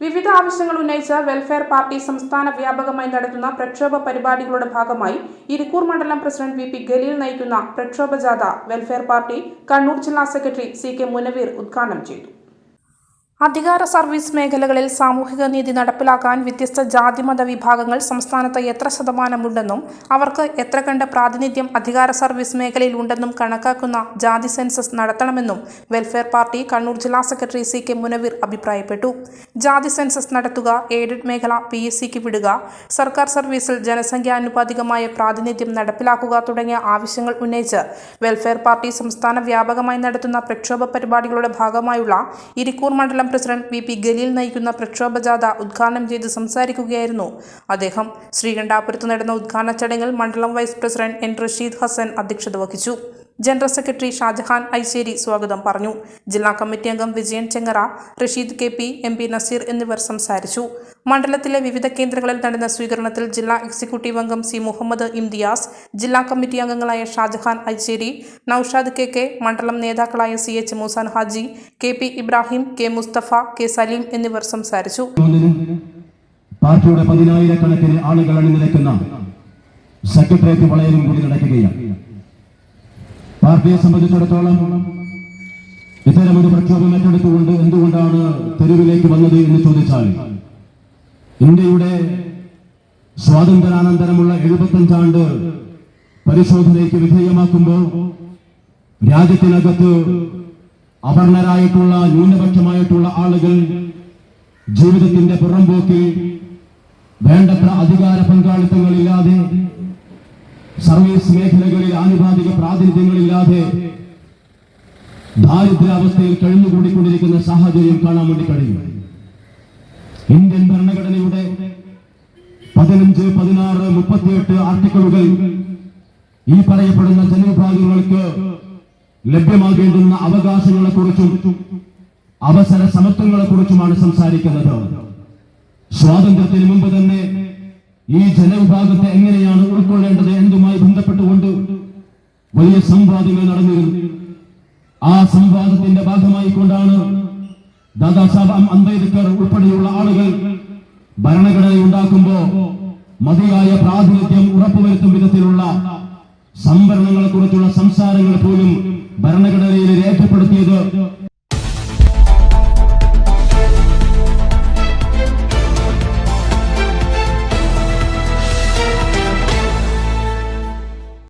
വിവിധ ആവശ്യങ്ങൾ ഉന്നയിച്ച വെൽഫെയർ പാർട്ടി സംസ്ഥാന വ്യാപകമായി നടത്തുന്ന പ്രക്ഷോഭ പരിപാടികളുടെ ഭാഗമായി ഇരിക്കൂർ മണ്ഡലം പ്രസിഡന്റ് വി പി ഗലീൽ നയിക്കുന്ന പ്രക്ഷോഭ ജാഥ വെൽഫെയർ പാർട്ടി കണ്ണൂർ ജില്ലാ സെക്രട്ടറി സി കെ മുനവീർ ഉദ്ഘാടനം ചെയ്തു. അധികാര സർവീസ് മേഖലകളിൽ സാമൂഹിക നീതി നടപ്പിലാക്കാൻ വ്യത്യസ്ത ജാതിമത വിഭാഗങ്ങൾ സംസ്ഥാനത്ത് എത്ര ശതമാനമുണ്ടെന്നും അവർക്ക് എത്ര കണ്ട പ്രാതിനിധ്യം അധികാര സർവീസ് മേഖലയിൽ ഉണ്ടെന്നും കണക്കാക്കുന്ന ജാതി സെൻസസ് നടത്തണമെന്നും വെൽഫെയർ പാർട്ടി കണ്ണൂർ ജില്ലാ സെക്രട്ടറി സി കെ മുനവീർ അഭിപ്രായപ്പെട്ടു. ജാതി സെൻസസ് നടത്തുക എയ്ഡഡ് മേഖല പി എസ് സിക്ക് വിടുക സർക്കാർ സർവീസിൽ ജനസംഖ്യാനുപാതികമായ പ്രാതിനിധ്യം നടപ്പിലാക്കുക തുടങ്ങിയ ആവശ്യങ്ങൾ ഉന്നയിച്ച് വെൽഫെയർ പാർട്ടി സംസ്ഥാന വ്യാപകമായി നടത്തുന്ന പ്രക്ഷോഭ പരിപാടികളുടെ ഭാഗമായുള്ള ഇരിക്കൂർ മണ്ഡലം പ്രസിഡന്റ് വി പി ഗലീൽ നയിക്കുന്ന പ്രക്ഷോഭ ജാഥ ഉദ്ഘാടനം ചെയ്ത് സംസാരിക്കുകയായിരുന്നു. അദ്ദേഹം ശ്രീകണ്ഠാപുരത്ത് നടന്ന ഉദ്ഘാടന ചടങ്ങിൽ മണ്ഡലം vice president N Rasheed Hasan അധ്യക്ഷത വഹിച്ചു. ജനറൽ സെക്രട്ടറി ഷാജഹാൻ ഐശ്ശേരി സ്വാഗതം പറഞ്ഞു. ജില്ലാ കമ്മിറ്റി അംഗം Vijayan Chengara Rasheed K P M P Naseer എന്നിവർ സംസാരിച്ചു. മണ്ഡലത്തിലെ വിവിധ കേന്ദ്രങ്ങളിൽ നടന്ന സ്വീകരണത്തിൽ ജില്ലാ എക്സിക്യൂട്ടീവ് അംഗം സി മുഹമ്മദ് ഇംതിയാസ് ജില്ലാ കമ്മിറ്റി അംഗങ്ങളായ ഷാജഹാൻ ഐശ്ശേരി നൌഷാദ് കെ കെ മണ്ഡലം നേതാക്കളായ C H Moosan Haji K P Ibrahim K Musthafa K Saleem എന്നിവർ സംസാരിച്ചു. പാർട്ടിയുടെ അണിനിരക്കുന്ന സെക്രട്ടേറിയറ്റ് വളയലും കൂടി നടക്കുകയാണ്. പാർട്ടിയെ സംബന്ധിച്ചിടത്തോളം ഇത്തരം ഒരു പ്രക്ഷോഭം ഏറ്റെടുത്തുകൊണ്ട് എന്തുകൊണ്ടാണ് തെരുവിലേക്ക് വന്നത് എന്ന് ചോദിച്ചാൽ ഇന്ത്യയുടെ സ്വാതന്ത്ര്യാനന്തരമുള്ള എഴുപത്തഞ്ചാണ്ട് പരിശോധനയ്ക്ക് വിധേയമാക്കുമ്പോൾ രാജ്യത്തിനകത്ത് അവർണരായിട്ടുള്ള ന്യൂനപക്ഷമായിട്ടുള്ള ആളുകൾ ജീവിതത്തിന്റെ പുറംപോക്കിൽ വേണ്ടത്ര അധികാര പങ്കാളിത്തങ്ങളില്ലാതെ സർവീസ് മേഖലകളിൽ ആനുപാതിക പ്രാതിനിധ്യങ്ങളില്ലാതെ ദാരിദ്ര്യാവസ്ഥയിൽ കഴിഞ്ഞുകൂടിക്കൊണ്ടിരിക്കുന്ന സാഹചര്യം കാണാൻ വേണ്ടി കഴിയും. ഇന്ത്യൻ ഭരണഘടനയുടെ പതിനഞ്ച് പതിനാറ് മുപ്പത്തിയെട്ട് ആർട്ടിക്കിളുകൾ ഈ പറയപ്പെടുന്ന ജനവിഭാഗങ്ങൾക്ക് ലഭ്യമാകേണ്ടുന്ന അവകാശങ്ങളെക്കുറിച്ചും അവസര സമത്വങ്ങളെ കുറിച്ചുമാണ് സംസാരിക്കുന്നത്. സ്വാതന്ത്ര്യത്തിന് മുമ്പ് തന്നെ ഈ ജനവിഭാഗത്തെ എങ്ങനെയാണ് വലിയ സംവാദങ്ങൾ നടന്നിരുന്നു ആ സംവാദത്തിന്റെ ഭാഗമായി കൊണ്ടാണ് ദാദാസാബ് അംബേദ്കർ ഉൾപ്പെടെയുള്ള ആളുകൾ ഭരണഘടന ഉണ്ടാക്കുമ്പോ മതിയായ പ്രാതിനിധ്യം ഉറപ്പുവരുത്തും വിധത്തിലുള്ള സംവരണങ്ങളെ കുറിച്ചുള്ള സംസാരങ്ങൾ പോലും ഭരണഘടനയിൽ രേഖപ്പെടുത്തിയത്